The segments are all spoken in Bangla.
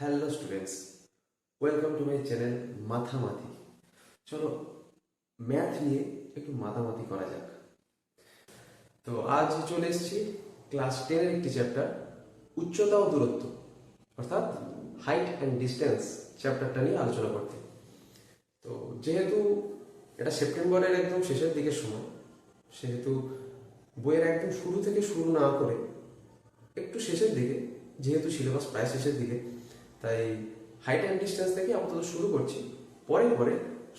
Hello students welcome to my channel মাথামাতি চলো ম্যাথ নিয়ে একটু মাতামাতি করা যাক। তো আজ চলে এসেছি ক্লাস টেনের একটি চ্যাপ্টার উচ্চতা ও দূরত্ব, অর্থাৎ হাইট অ্যান্ড ডিস্টেন্স চ্যাপ্টারটা নিয়ে আলোচনা করতে। তো যেহেতু এটা সেপ্টেম্বরের একদম শেষের দিকের সময়, সেহেতু বইয়ের একদম শুরু থেকে শুরু না করে একটু শেষের দিকে, যেহেতু সিলেবাস প্রায় শেষের দিকে তাই হাইট অ্যান্ড ডিস্টেন্স থেকে আপাতত শুরু করছি। পরে পরে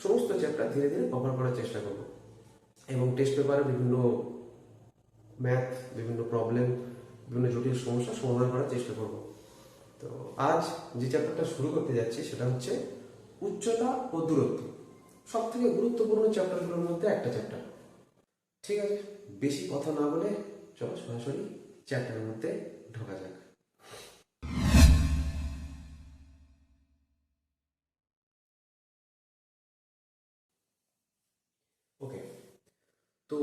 সমস্ত চ্যাপ্টার ধীরে ধীরে কভার করার চেষ্টা করব। এবং টেস্ট পেপারে বিভিন্ন ম্যাথ বিভিন্ন প্রবলেম বিভিন্ন জটিল সমস্যা সমাধান করার চেষ্টা করব। তো আজ যে চ্যাপ্টারটা শুরু করতে যাচ্ছি সেটা হচ্ছে উচ্চতা ও দূরত্ব। সব থেকে গুরুত্বপূর্ণ চ্যাপ্টারগুলোর মধ্যে একটা চ্যাপ্টার ঠিক আছে? বেশি কথা না বলে চলো সরাসরি চ্যাপ্টারের মধ্যে ঢোকা যাক। তো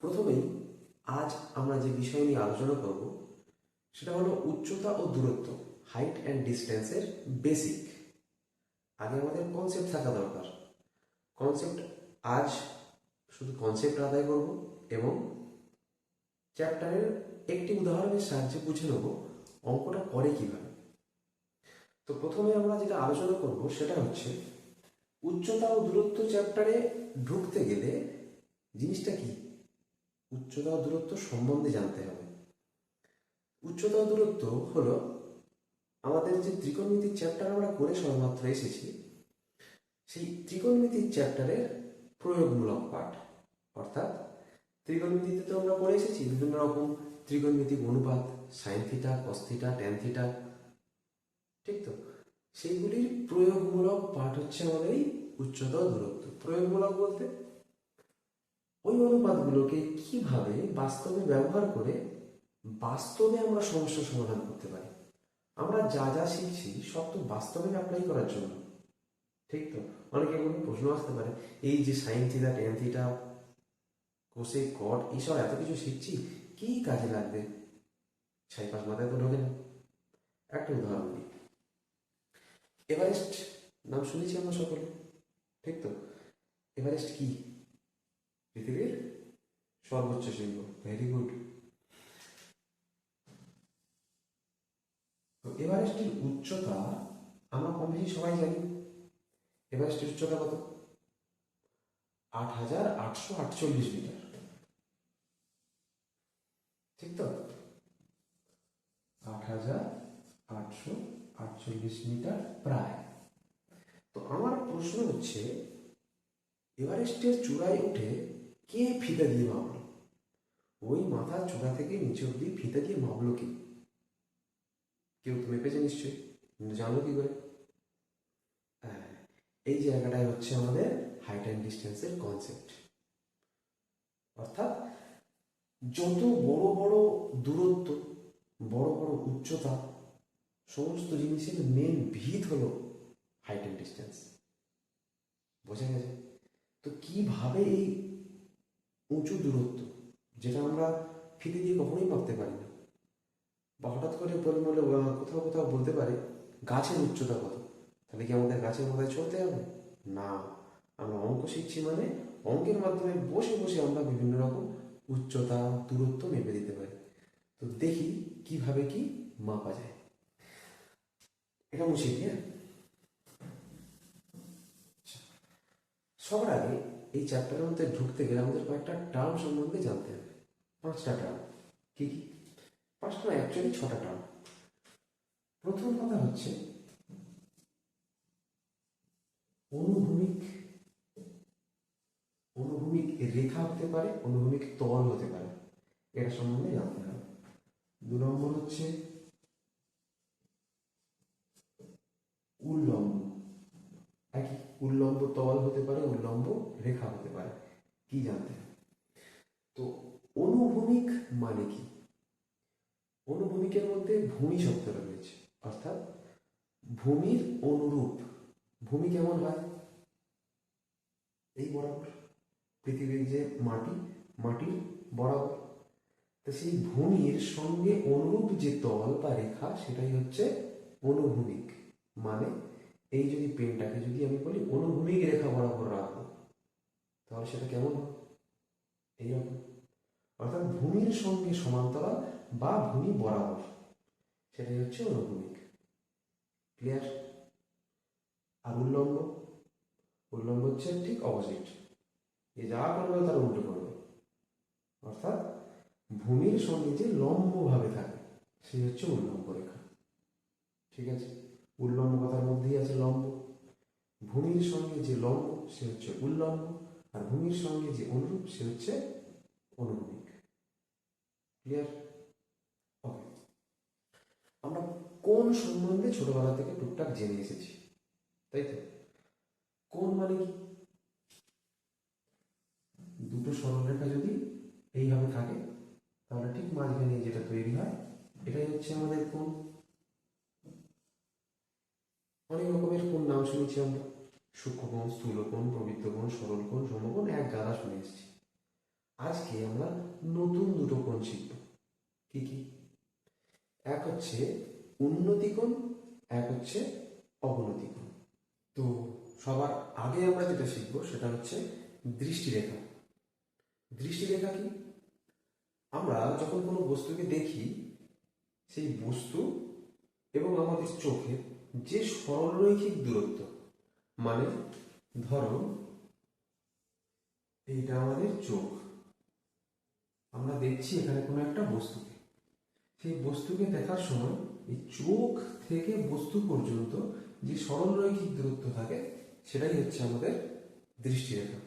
প্রথমেই আজ আমরা যে বিষয় নিয়ে আলোচনা করব, সেটা হলো উচ্চতা ও দূরত্ব হাইট অ্যান্ড ডিস্টেন্সের বেসিক আগে আমাদের কনসেপ্ট থাকা দরকার। কনসেপ্ট আজ শুধু কনসেপ্ট আদায় করব এবং চ্যাপ্টারের একটি উদাহরণের সাহায্যে বুঝে নেব অঙ্কটা করে কীভাবে। তো প্রথমে আমরা যেটা আলোচনা করব সেটা হচ্ছে, উচ্চতা ও দূরত্ব চ্যাপ্টারে ঢুকতে গেলে জিনিসটা কি? উচ্চতা দূরত্ব সম্বন্ধে জানতে হবে। উচ্চতা দূরত্ব হলো আমাদের যে ত্রিকোণমিতির চ্যাপ্টার আমরা করে সবেমাত্র এসেছি, সেই ত্রিকোণমিতির চ্যাপ্টারের প্রয়োগমূলক পাঠ। অর্থাৎ ত্রিকোণমিতিতে তো আমরা পড়ে এসেছি, বিভিন্ন রকম ত্রিকোণমিতিক অনুপাত sine theta cos theta tan theta ঠিক তো? সেইগুলির প্রয়োগমূলক পাঠ হচ্ছে আমাদের এই উচ্চতা দূরত্ব। প্রয়োগমূলক বলতে ওই অনুপাতগুলোকে কীভাবে বাস্তবে ব্যবহার করে বাস্তবে আমরা সমস্যার সমাধান করতে পারি? আমরা যা যা শিখছি সব তো বাস্তবে অ্যাপ্লাই করার জন্য। ঠিক তো? অনেকে কোনো প্রশ্ন আসতে পারে, এই যে sine theta tan theta cosec cot এইসব এত কিছু শিখছি, কি কাজে লাগবে? ছাই পাঁচ মাথায় তো ঢোকে না। একটা উদাহরণ দিই। এভারেস্ট, নাম শুনেছি আমরা সকলে। ঠিক তো? এভারেস্ট কি? পৃথিবীর সর্বোচ্চ শৃঙ্গ ভেরি গুড তো এভারেস্টের উচ্চতা আমরা কম বেশি সবাই জানি। এভারেস্টের উচ্চতা কত? আট হাজার আটশো আটচল্লিশ মিটার। ঠিক তো? আট হাজার আটশো আটচল্লিশ মিটার প্রায়। তো আমার প্রশ্ন হচ্ছে, এভারেস্টের চূড়ায় উঠে কে ফিতা দিয়ে মাপলো ওই মাথার চূড়া থেকে নিচে অব্দি ফিতা দিয়ে মাপলো কে? কেউ তো মেপেছে নিশ্চয়ই। জানলো কি করে? হ্যাঁ, এই জায়গাটাই হচ্ছে আমাদের হাইট অ্যান্ড ডিস্টেন্সের কনসেপ্ট অর্থাৎ যত বড় বড় দূরত্ব বড় বড় উচ্চতা সমস্ত জিনিসের মেন ভিত হলো হাইট অ্যান্ড ডিস্টেন্স বোঝা গেছে? তো কীভাবে এই উঁচু দূরত্ব যেটা আমরা ফিতে দিয়ে কখনোই মাপতে পারি না। বা হঠাৎ করে আহ, কোথাও কোথাও বলতে পারে গাছের উচ্চতা কত? তাহলে কি আমাদের গাছের মাথায় চলতে হবে? না আমরা অঙ্ক শিখছি মানে অঙ্কের মাধ্যমে বসে বসে আমরা বিভিন্ন রকম উচ্চতা দূরত্ব মেপে দিতে পারি। তো দেখি কীভাবে কি মাপা যায়। এটা মুছে দিই হ্যাঁ? আচ্ছা। সবার আগে এই চ্যাপ্টারের মধ্যে ঢুকতে গেলে আমাদের কয়েকটা টার্ম সম্বন্ধে জানতে হবে। পাঁচটা টার্ম কি কি? পাঁচটা অ্যাকচুয়ালি ছটা টার্ম প্রথম কথা হচ্ছে, অনুভূমিক অনুভূমিক রেখা হতে পারে, অনুভূমিক তল হতে পারে। এটা সম্বন্ধে জানতে হবে। দু নম্বর হচ্ছে, উল্লম্ব। একই উল্লম্ব তল হতে পারে, উল্লম্ব রেখা হতে পারে। কি জানতে হবে? তো অনুভূমিক মানে কি? অনুভূমিকের মধ্যে ভূমি শব্দটা রয়েছে, অর্থাৎ ভূমির অনুরূপ। ভূমি কেমন হয়? এই বরাবর, পৃথিবীর যে মাটি, মাটির বরাবর। তো সেই ভূমির সঙ্গে অনুরূপ যে তল বা রেখা, সেটাই হচ্ছে অনুভূমিক মানে এই যদি পেনটাকে যদি আমি বলি, অনুভূমিক রেখা বরাবর রাখব, তাহলে সেটা কেমন হবে? এইরকম অর্থাৎ ভূমির সঙ্গে সমান্তরাল বা ভূমি বরাবর। সেটাই হচ্ছে অনুভূমিক। ক্লিয়ার আর উল্লম্ব? উল্লম্ব হচ্ছে ঠিক অপোজিট এ যা করবে তার উল্টো করবে। অর্থাৎ ভূমির সঙ্গে যে লম্বভাবে থাকে, সেই হচ্ছে উল্লম্ব রেখা। ঠিক আছে? উল্লম্ব কথার মধ্যেই আছে লম্ব। ভূমির সঙ্গে যে লম্ব, সে হচ্ছে উল্লম্ব, আর ভূমির সঙ্গে যে অনুরূপ, সে হচ্ছে অনুভূমিক। ক্লিয়ার ওকে আমরা কোন সম্বন্ধে ছোটবেলা থেকে টুকটাক জেনে এসেছি? তাই তো? কোন মানে কি? দুটো সরলরেখা যদি এইভাবে থাকে, তাহলে ঠিক মাঝখানে যেটা তৈরি হয়, এটাই হচ্ছে আমাদের কোন? অনেক রকমের কোন নাম শুনেছি আমরা? সূক্ষ্মকোণ, স্থূলকোণ প্রবৃত্তকোণ সরলকোণ, সমকোণ, এক গাদা শুনে এসেছি। আজকে আমরা নতুন দুটো কোণ শিখব। কি কি? এক হচ্ছে উন্নতিকোণ, এক হচ্ছে অবনতিকোণ। তো সবার আগে আমরা যেটা শিখব সেটা হচ্ছে দৃষ্টিরেখা। দৃষ্টিরেখা কি? আমরা যখন কোনো বস্তুকে দেখি, সেই বস্তু এবং আমাদের চোখে যে সরলরৈখিক দূরত্ব মানে ধরো এইটা আমাদের চোখ। আমরা দেখছি এখানে কোনো একটা বস্তুকে। সেই বস্তুকে দেখার সময় এই চোখ থেকে বস্তু পর্যন্ত যে সরলরৈখিক দূরত্ব থাকে, সেটাই হচ্ছে আমাদের দৃষ্টিরেখা।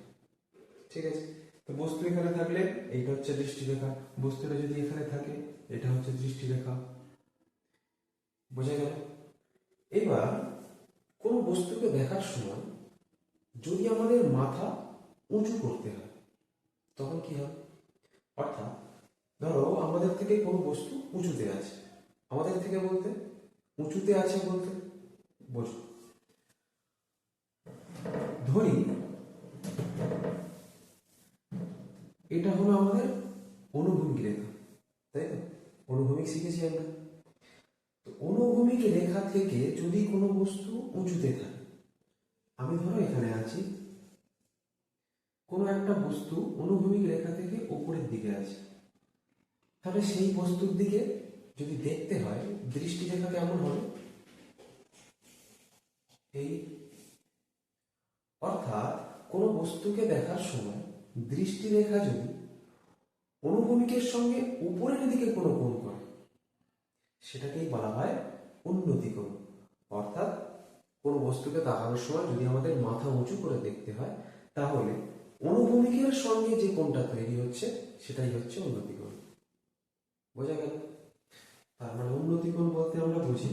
ঠিক আছে? তো বস্তু এখানে থাকলে এইটা হচ্ছে দৃষ্টিরেখা। বস্তুটা যদি এখানে থাকে, এটা হচ্ছে দৃষ্টিরেখা। বোঝা গেল? এবার কোনো বস্তুকে দেখার সময় যদি আমাদের মাথা উঁচু করতে হয়, তখন কি হবে? অর্থাৎ ধরো আমাদের থেকে কোনো বস্তু উঁচুতে আছে। আমাদের থেকে বলতে, উঁচুতে আছে বলতে, বোঝো। ধরি, এটা হলো আমাদের অনুভূমিক রেখা, তাই তো? অনুভূমিক শিখেছি আমরা। অনুভূমিক রেখা থেকে যদি কোনো বস্তু উঁচুতে থাকে, আমি ধরো এখানে আছি, কোনো একটা বস্তু অনুভূমিক রেখা থেকে উপরের দিকে আছে। তাহলে সেই বস্তুর দিকে যদি দেখতে হয় দৃষ্টি রেখা কেমন হবে? এই। অর্থাৎ কোনো বস্তুকে দেখার সময় দৃষ্টি রেখা যদি অনুভূমিকের সঙ্গে উপরের দিকে কোনো কোণ করে সেটাকেই বলা হয় উন্নতি কোণ অর্থাৎ কোনো বস্তুকে তাকানোর সময় যদি আমাদের মাথা উঁচু করে দেখতে হয়, তাহলে অনুভূমিকের সঙ্গে যে কোণটা তৈরি হচ্ছে, সেটাই হচ্ছে উন্নতি কোণ বোঝা গেল? তার মানে উন্নতি কোণ বলতে আমরা বুঝি,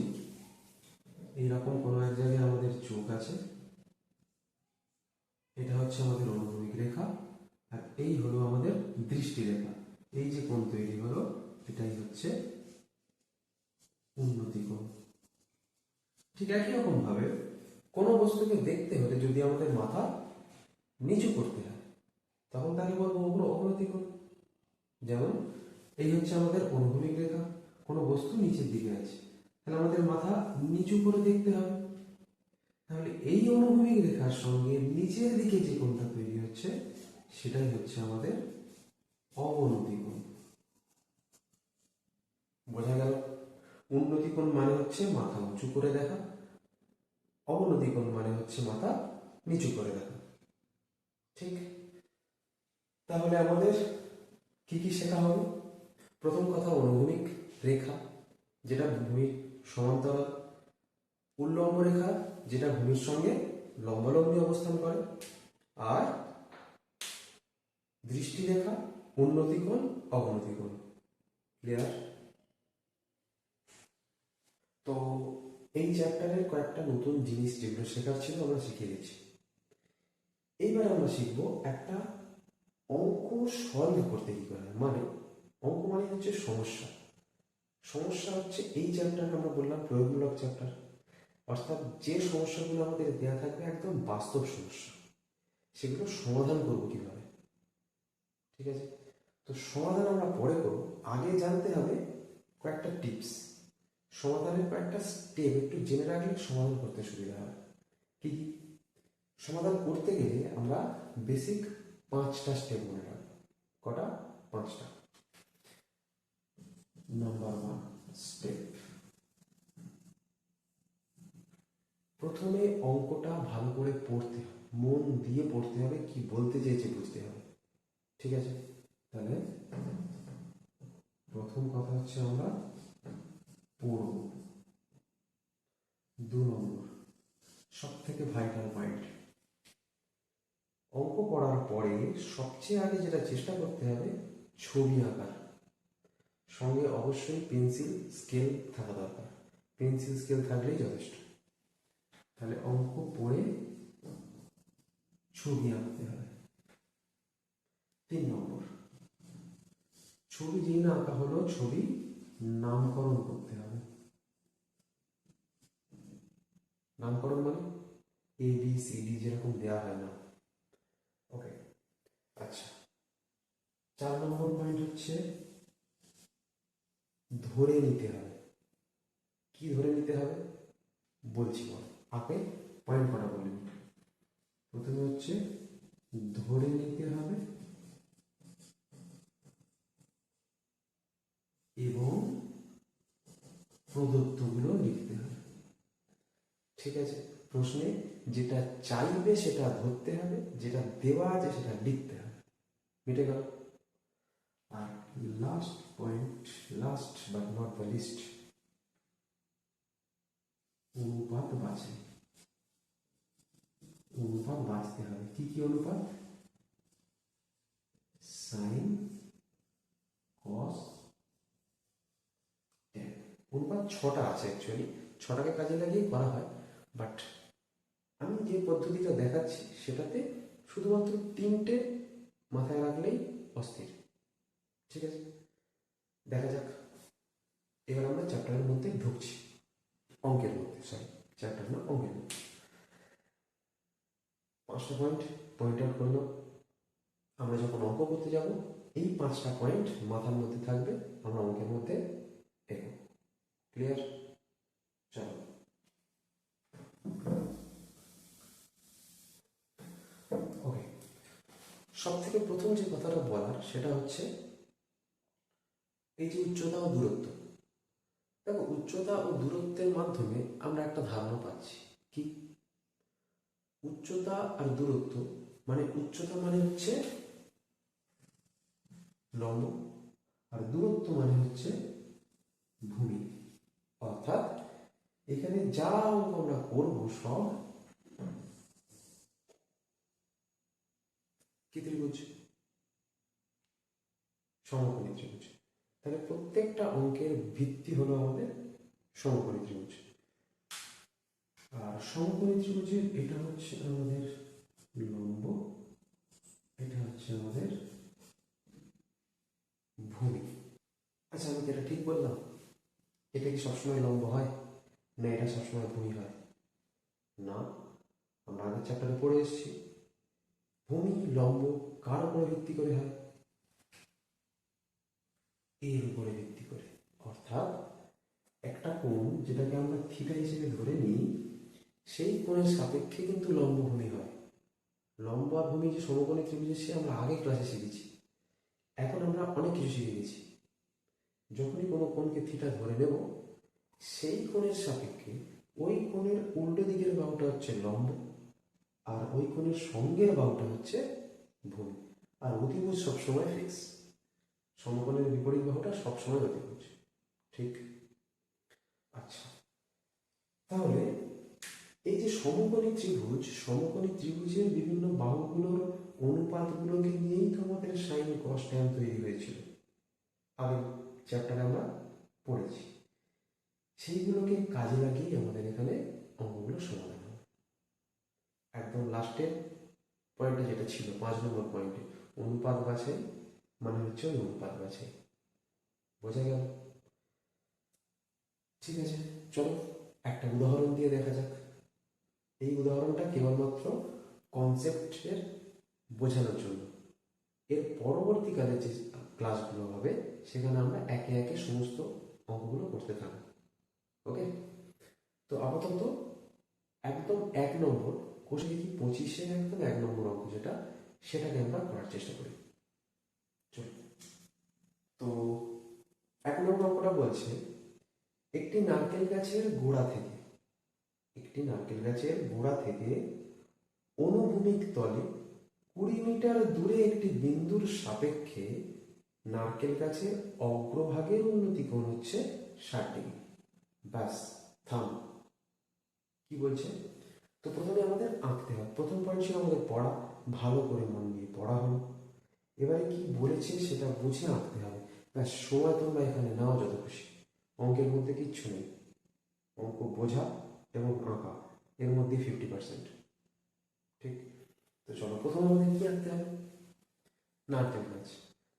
এইরকম কোনো এক জায়গায় আমাদের চোখ আছে, এটা হচ্ছে আমাদের অনুভূমিক রেখা, আর এই হলো আমাদের দৃষ্টি রেখা এই যে কোণ তৈরি হলো, এটাই হচ্ছে উন্নতি কোণ ঠিক একই রকম ভাবে কোনো বস্তুকে দেখতে হলে যদি আমাদের মাথা নিচু করতে হয়, তখন তাকে বলব ওগুলো অবনতি কোণ যেমন, এই হচ্ছে আমাদের অনুভূমিক রেখা, কোনো বস্তু নিচের দিকে আছে, তাহলে আমাদের মাথা নিচু করে দেখতে হবে। তাহলে এই অনুভূমিক রেখার সঙ্গে নিচের দিকে যে কোণটা তৈরি হচ্ছে, সেটাই হচ্ছে আমাদের অবনতি কোণ বোঝা গেল? উন্নতি কোণ মানে হচ্ছে মাথা উঁচু করে দেখা। অবনতি কোণ মানে হচ্ছে মাথা নিচু করে দেখা। ঠিক? তাহলে আমাদের কি কি শেখা হবে? প্রথম কথা অনুভূমিক রেখা, যেটা ভূমির সমান্তরাল উল্লম্ব রেখা, যেটা ভূমির সঙ্গে লম্বালম্বী অবস্থান করে। আর দৃষ্টিরেখা উন্নতি কোণ অবনতি কোণ ক্লিয়ার? তো এই চ্যাপ্টারের কয়েকটা নতুন জিনিস যেগুলো শেখার ছিল আমরা শিখে গেছি এইবার আমরা শিখব একটা অঙ্ক সলভ করতে কি করে মানে অঙ্ক মানে হচ্ছে সমস্যা। সমস্যা হচ্ছে এই চ্যাপ্টার আমরা বললাম প্রয়োগমূলক চ্যাপ্টার অর্থাৎ যে সমস্যাগুলো আমাদের দেওয়া থাকবে একদম বাস্তব সমস্যা। সেগুলো সমাধান করব কীভাবে? ঠিক আছে? তো সমাধান আমরা পরে করব। আগে জানতে হবে কয়েকটা টিপস সমাধানের কয়েকটা স্টেপ একটু জেনে রাখলে সমাধান করতে সুবিধা হয়। কি? সমাধান করতে গেলে আমরা বেসিক পাঁচটা স্টেপ মনে রাখব। কটা? পাঁচটা। নাম্বার ওয়ান স্টেপ প্রথমে অঙ্কটা ভালো করে পড়তে মন দিয়ে পড়তে হবে, কি বলতে চেয়েছে বুঝতে হবে। ঠিক আছে? তাহলে প্রথম কথা হচ্ছে আমরা পড়ব দু নম্বর সব থেকে ভাইটাল পয়েন্ট অঙ্ক করার পরে সবচেয়ে আগে যেটা চেষ্টা করতে হবে, ছবি আঁকার সঙ্গে অবশ্যই পেন্সিল স্কেল থাকা দরকার। পেন্সিল স্কেল থাকলেই যথেষ্ট। তাহলে অঙ্ক পড়ে ছবি আঁকতে হবে। তিন নম্বর, ছবি যেই না আঁকা হলো, ছবি নামকরণ করতে হবে। নামকরণ মানে? এ বি সি ডি যেরকম দেওয়া হয় না ওকে আচ্ছা চার নম্বর পয়েন্ট হচ্ছে ধরে নিতে হবে কি ধরে নিতে হবে বলছি বল আগে পয়েন্ট করা বলি প্রথমে হচ্ছে ধরে নিতে হবে এবং প্রদত্তগুলো লিখতে হবে ঠিক আছে প্রশ্নে যেটা চাইবে সেটা ধরতে হবে যেটা দেওয়া আছে, সেটা লিখতে হবে। মিটে গেল। আর last point last but not the least অনুপাত বাছে। অনুপাত বাঁচতে হবে। কি কি অনুপাত? সাইন কস অনুপাত ছটা আছে অ্যাকচুয়ালি ছটাকে কাজে লাগিয়ে করা হয়। বাট আমি যে পদ্ধতিটা দেখাচ্ছি, সেটাতে শুধুমাত্র তিনটে মাথায় রাখলেই অস্থির। ঠিক আছে? দেখা যাক। এবার আমরা চ্যাপ্টারের মধ্যে ঢুকছি। অঙ্কের মধ্যে সরি চ্যাপ্টার না, অঙ্কের মধ্যে। পাঁচটা পয়েন্ট পয়েন্ট আউট করলাম আমরা যখন অঙ্ক করতে যাব, এই পাঁচটা পয়েন্ট মাথার মধ্যে থাকবে। আমরা অঙ্কের মধ্যে এগো ক্লিয়ার সব থেকে প্রথম যে কথাটা বলার সেটা হচ্ছে এই যে উচ্চতা ও দূরত্ব। দেখো, উচ্চতা ও দূরত্বের মাধ্যমে আমরা একটা ধারণা পাচ্ছি। কি? উচ্চতা আর দূরত্ব মানে উচ্চতা মানে হচ্ছে লম্ব আর দূরত্ব মানে হচ্ছে ভূমি। অর্থাৎ এখানে যা অঙ্ক আমরা করব সব কি ত্রিভুজ সমকোণী ত্রিভুজ। তাহলে প্রত্যেকটা অঙ্কের ভিত্তি হলো আমাদের সমকোণী ত্রিভুজ। আর সমকোণী ত্রিভুজের এটা হচ্ছে আমাদের লম্ব, এটা হচ্ছে আমাদের ভূমি। আচ্ছা আমি এটা ঠিক বললাম, এটা কি সবসময় লম্ব হয়? না, এটা সবসময় ভূমি হয়। না, আমরা আগের চ্যাপ্টারে পড়ে এসেছি। ভূমি, লম্ব, কার উপরে ভিত্তি করে হয়? এর উপরে ভিত্তি করে। অর্থাৎ একটা কোণ যেটাকে আমরা থিটা হিসেবে ধরে নিই, সেই কোণের সাপেক্ষে কিন্তু লম্ব ভূমি হয়। লম্ব ভূমি যে সমকোণী ত্রিভুজের, সে আমরা আগে ক্লাসে শিখেছি। এখন আমরা অনেক কিছু শিখে গেছি। যখনই কোনো কোণকে থিটা ধরে নেব, সেই কোণের সাপেক্ষে ওই কোণের উল্টো দিকের বাহুটা হচ্ছে লম্ব। আর ওই কোণের সঙ্গের বাহুটা হচ্ছে ভূমি। আর অতিভুজ সবসময় ফিক্স সমকোণের বিপরীত বাহুটা সবসময় অতিভুজ। ঠিক? আচ্ছা। তাহলে এই যে সমকোণী ত্রিভুজ, সমকোণী ত্রিভুজের বিভিন্ন বাহুগুলোর অনুপাতগুলোকে নিয়েই তো আমাদের সাইন কস ট্যান তৈরি হয়েছিল। আগের চ্যাপ্টারে আমরা পড়েছি। সেইগুলোকে কাজে লাগিয়ে আমাদের এখানে অঙ্কগুলো সমাধান একদম লাস্টের পয়েন্টটা যেটা ছিল, পাঁচ নম্বর পয়েন্টে অনুপাত বাছে মানে হচ্ছে ওই অনুপাত বাছে বোঝা গেল? ঠিক আছে, চলো একটা উদাহরণ দিয়ে দেখা যাক। এই উদাহরণটা কেবলমাত্র কনসেপ্টের বোঝানোর জন্য। এর পরবর্তীকালে যে ক্লাসগুলো হবে, সেখানে আমরা একে একে সমস্ত অঙ্কগুলো করতে থাকব। ওকে তো আপাতত একদম এক নম্বর কোষে কি পঁচিশে একদম এক নম্বর অঙ্ক যেটা, সেটাকে আমরা করার চেষ্টা করি। তো এক নম্বর অঙ্কটা বলছে, একটি নারকেল গাছের গোড়া থেকে, একটি নারকেল গাছের গোড়া থেকে অনুভূমিক তলে কুড়ি মিটার দূরে একটি বিন্দুর সাপেক্ষে নারকেল গাছের অগ্রভাগের উন্নতি কোণ হচ্ছে ষাট ডিগ্রি। ব্যাস, থাম। কি বলছে? তো প্রথমে আমাদের আঁকতে হয়। প্রথম পয়েন্ট ছিল আমাদের পড়া। ভালো করে মন দিয়ে পড়া হলো। এবারে কি বলেছে সেটা বুঝে আঁকতে হবে। ব্যাস, সময় তোমরা এখানে নাও যত খুশি। অঙ্কের মধ্যে কিচ্ছু নেই। অঙ্ক বোঝা এবং আঁকা, এর মধ্যে ফিফটি পার্সেন্ট ঠিক? তো চলো, প্রথমে আমাদের কি আঁকতে হবে? নারকেল গাছ।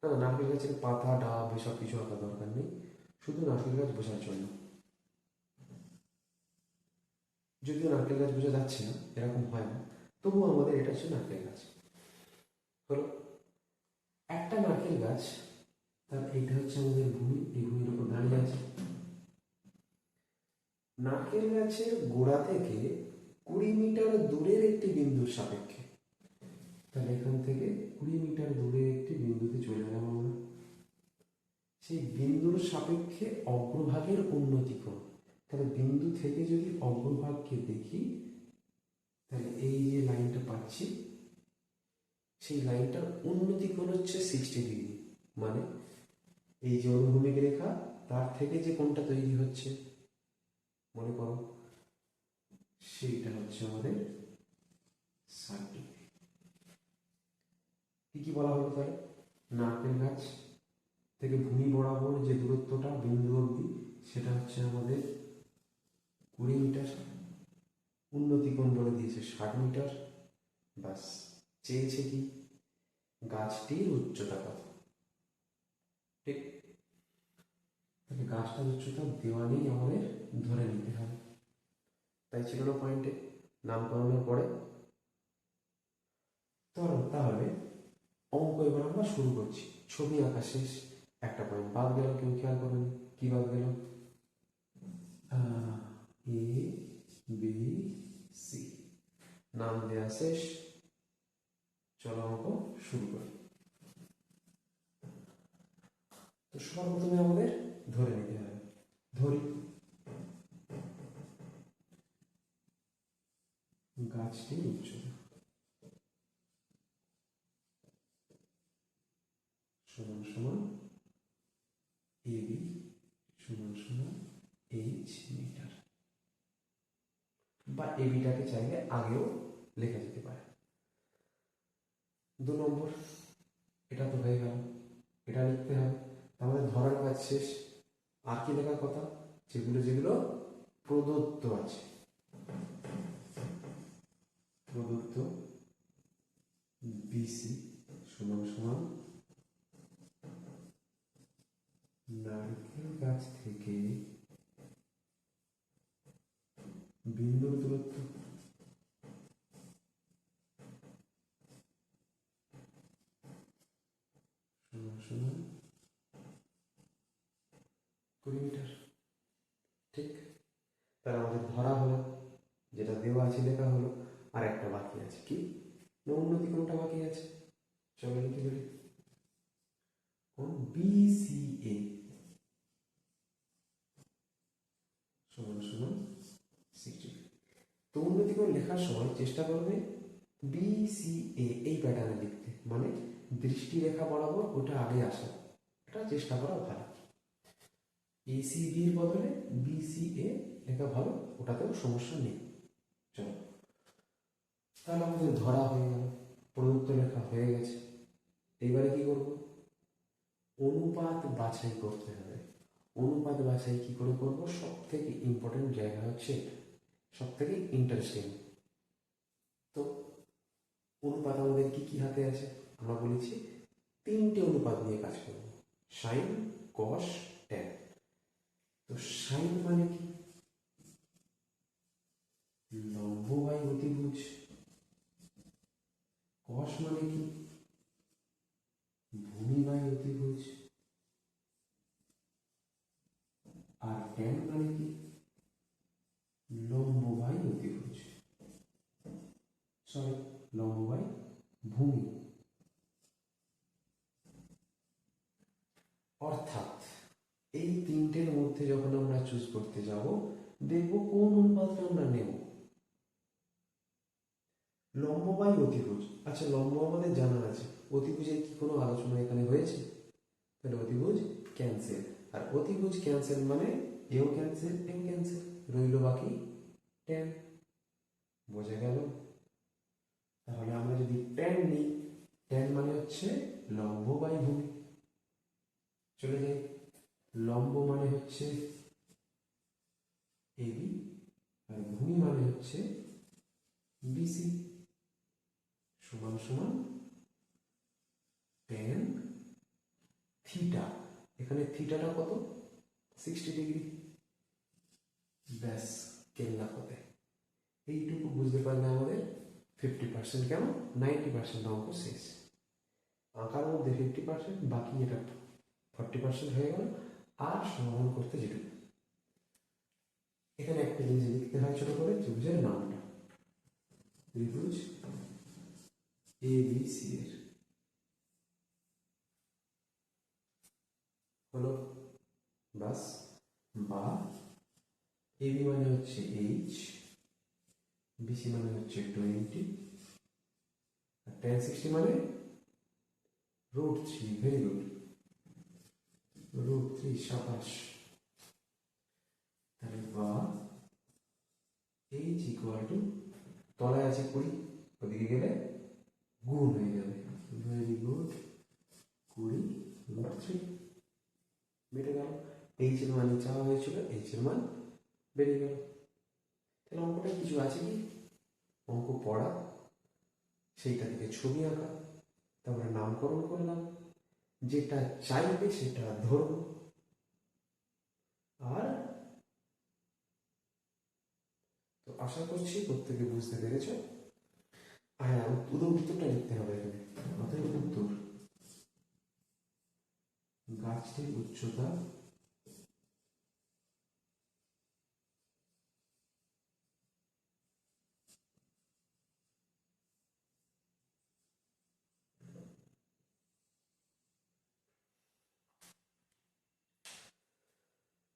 না না, নারকেল গাছের পাতা, ডাব, এসব কিছু আঁকা দরকার নেই। শুধু নারকেল গাছ বোঝার জন্য। যদিও নারকেল গাছ বোঝা যাচ্ছে না, এরকম হয় না, তবুও আমাদের এটা হচ্ছে নারকেল গাছ। হলো, একটা নারকেল গাছ, তার এইটা হচ্ছে আমাদের ভূমি, এই ভূমির উপর দাঁড়িয়ে আছে। নারকেল গাছের গোড়া থেকে কুড়ি মিটার দূরের একটি বিন্দুর সাপেক্ষে। তাহলে এখান থেকে কুড়ি মিটার দূরে একটি বিন্দুতে চলে গেলাম আমরা। সেই বিন্দুর সাপেক্ষে অগ্রভাগের উন্নতি কোণ তাহলে বিন্দু থেকে যদি অগ্রভাগকে দেখি, তাহলে এই যে লাইনটা পাচ্ছি, সেই লাইনটার উন্নতি কোণ হচ্ছে সিক্সটি ডিগ্রি মানে এই যে অনুভূমিক রেখা, তার থেকে যে কোণটা তৈরি হচ্ছে, মনে করো, সেইটা হচ্ছে আমাদের ষাট ডিগ্রি কি কি বলা হলো তাহলে, নারকেল গাছ থেকে ভূমি বরাবর যে দূরত্বটা, বিন্দু অবধি, সেটা হচ্ছে আমাদের কুড়ি মিটার, উন্নতি কোণ বলে দিয়েছে ষাট মিটার বাস চেয়েছে কি গাছটির উচ্চতা কত? ঠিক। তাহলে গাছটার উচ্চতা দেওয়ানেই আমাদের, ধরে নিতে হবে। তাই ছিল পয়েন্টে নামকরণের পরে। ধরো তাহলে, অঙ্ক এবার আমরা শুরু করছি। ছবি আঁকা শেষ, একটা পয়েন্ট বাদ গেল, কেউ খেয়াল করেনি। কি বাদ গেল? এ বি সি নাম দেওয়া শেষ। চলো অঙ্ক শুরু করি। তো সর্বপ্রথমে আমাদের ধরে নিতে হবে। ধরি। গাছটি উচ্চতা সমান সমান এ বি সমান সমান এইচ মিটার বা এবিটাকে চাইলে আগেও লেখা যেতে পারে দু নম্বর, এটা তো হয়ে গেল, এটা লিখতে হবে। আমাদের ধরার কাজ শেষ। আর কি লেখার কথা? যেগুলো যেগুলো প্রদত্ত আছে। প্রদত্ত বিসি সমান সমান নারকেল গাছ থেকে বিন্দুর দূরত্ব সমান সমান কুড়ি মিটার ঠিক তাহলে আমাদের ধরা হলো যেটা দেওয়া আছে লেখা হলো আর একটা বাকি আছে কি না উন্নতি কোনটা বাকি আছে চলো লিখে ফেলি কোন বিসিএ সমান সমান সিক্সটি তো উন্নতি কোণ চেষ্টা করবে বিসিএ এই প্যাটার্নে লিখতে। মানে দৃষ্টি রেখা বরাবর ওটা আগে আসা। এটা চেষ্টা করা ভালো। এসিবির বদলে বিসিএ লেখা ভালো, ওটাতেও সমস্যা নেই। চলো। তাহলে আমাদের ধরা হয়ে গেল, প্রদত্ত লেখা হয়ে গেছে। এইবারে কি করব? অনুপাত বাছাই করতে হবে। অনুপাত বাছাই কি করে করব? সব থেকে ইম্পর্টেন্ট জায়গা হচ্ছে সব থেকে ইন্টারেস্টিং তো অনুপাত আমাদের কি কি হাতে আছে? আমরা বলেছি তিনটে অনুপাত নিয়ে কাজ করব। সাইন কস ট্যান তো সাইন মানে কি? লম্ব বাই অতিভুজ। কস মানে কি ভূমি বাই অতিভুজ আর ট্যান মানে কি সরি লম্ব বাই ভূমি অর্থাৎ এই তিনটের মধ্যে যখন আমরা চুজ করতে যাব দেখব কোন অনুপাতটা আমরা নেব লম্ব বাই অতিভুজ আচ্ছা লম্ব আমাদের জানা আছে অতিভুজের কি কোনো আলোচনা এখানে হয়েছে তাহলে অতিভুজ ক্যান্সেল আর অতিভুজ ক্যান্সেল মানে এও ক্যান্সেল এও ক্যান্সেল রইল বাকি টেন বোঝা গেল? তাহলে আমরা যদি টেন নিই টেন মানে হচ্ছে লম্ব বাই ভূমি। চলে যাই। লম্ব মানে হচ্ছে এবি আর ভূমি মানে হচ্ছে বিসি সমান সমান টেন থিটা এখানে থিটাটা কত? সিক্সটি ডিগ্রি ব্যাস, কেল্লা কতে এইটুকু বুঝতে পারলে আমাদের ফিফটি পার্সেন্ট কেন নাইনটি পার্সেন্ট অঙ্ক শেষ। আঁকার মধ্যে ফিফটি পার্সেন্ট বাকি এটা ফর্টি পার্সেন্ট হয়ে গেল, আর সমাধান করতে যেটুকু। এখানে একটা জিনিস লিখতে হয় ছোট করে, ত্রিভুজের নামটা। ত্রিভুজ এ বি সি এর হলো বাস বা এবি মানে হচ্ছে এইচ বিসি মানে হচ্ছে টোয়েন্টি আর টেন সিক্সটি মানে root three very good root three সাতাশ। তাহলে বা এইচ ইকুয়াল টু তলায় আছে কুড়ি, ওদিকে গেলে গুণ হয়ে যাবে। ভেরি গুড কুড়ি রুট থ্রি বেড়ে গেল। এইচ এর মান চাওয়া হয়েছিল এইচ এর মান বেড়ে গেল। তাহলে অঙ্কটা কিছু আছে কি? অঙ্ক পড়া, সেইটা থেকে ছবি আঁকা, তারপরে নামকরণ করলাম যেটা চাইবে সেটা ধরবো আর তো আশা করছি প্রত্যেকে বুঝতে পেরেছ। হ্যাঁ উত্তর, উত্তরটা লিখতে হবে এখানে। অতএব উত্তর। গাছটির উচ্চতা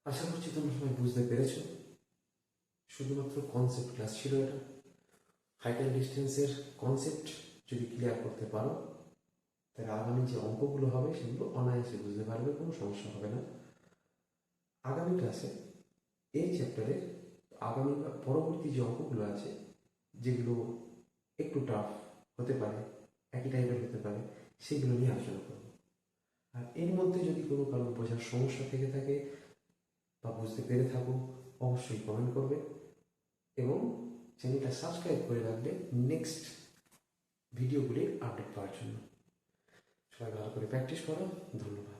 আশা করছি তোমরা সবাই বুঝতে পেরেছ। শুধুমাত্র কনসেপ্ট ক্লাস ছিল এটা। হাইট অ্যান্ড ডিস্টেন্সের কনসেপ্ট যদি ক্লিয়ার করতে পারো, তাহলে আগামী যে অঙ্কগুলো হবে সেগুলো অনায়াসে বুঝতে পারবে, কোনো সমস্যা হবে না। আগামী ক্লাসে এই চ্যাপ্টারের আগামী পরবর্তী যে অঙ্কগুলো আছে, যেগুলো একটু টাফ হতে পারে, একই টাইপের হতে পারে, সেগুলো নিয়ে আলোচনা করব। আর এর মধ্যে যদি কোনো কারণ বোঝার সমস্যা থেকে থাকে বা বুঝতে পেরে থাকো, অবশ্যই কমেন্ট করবে এবং চ্যানেলটা সাবস্ক্রাইব করে রাখবে নেক্সট ভিডিওগুলি আপডেট পাওয়ার জন্য। সবাই ভালো করে প্র্যাকটিস করো, ধন্যবাদ।